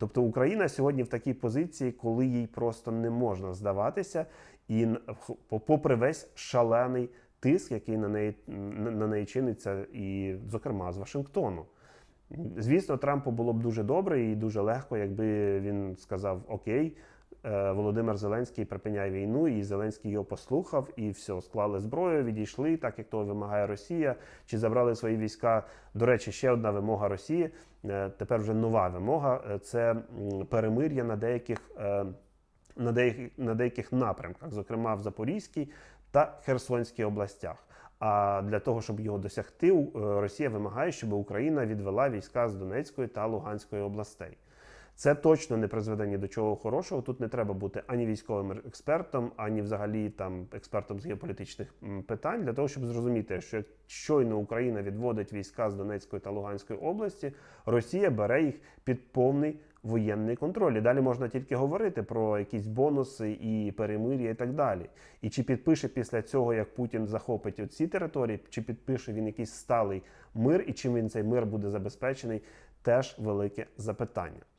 Тобто Україна сьогодні в такій позиції, коли їй просто не можна здаватися, і попри весь шалений тиск, який на неї на неї чиниться, і, зокрема, з Вашингтону. Звісно, Трампу було б дуже добре і дуже легко, якби він сказав Окей, Володимир Зеленський припиняє війну, і Зеленський його послухав, і все, склали зброю, відійшли, так як того вимагає Росія, чи забрали свої війська. До речі, ще одна вимога Росії. е, Тепер вже нова вимога е, це перемир'я на деяких. е, На деяких, на деяких напрямках, зокрема в Запорізькій та Херсонській областях. А для того, щоб його досягти, е, Росія вимагає, щоб Україна відвела війська з Донецької та Луганської областей. Це точно не призведе ні до чого хорошого. Тут не треба бути ані військовим експертом, ані взагалі там експертом з геополітичних питань для того, щоб зрозуміти, що як щойно Україна відводить війська з Донецької та Луганської області, Росія бере їх під повний воєнний контроль. І далі можна тільки говорити про якісь бонуси і перемир'я і так далі. І чи підпише після цього, як Путін захопить ці території, чи підпише він якийсь сталий мир, і чим він цей мир буде забезпечений, теж велике запитання.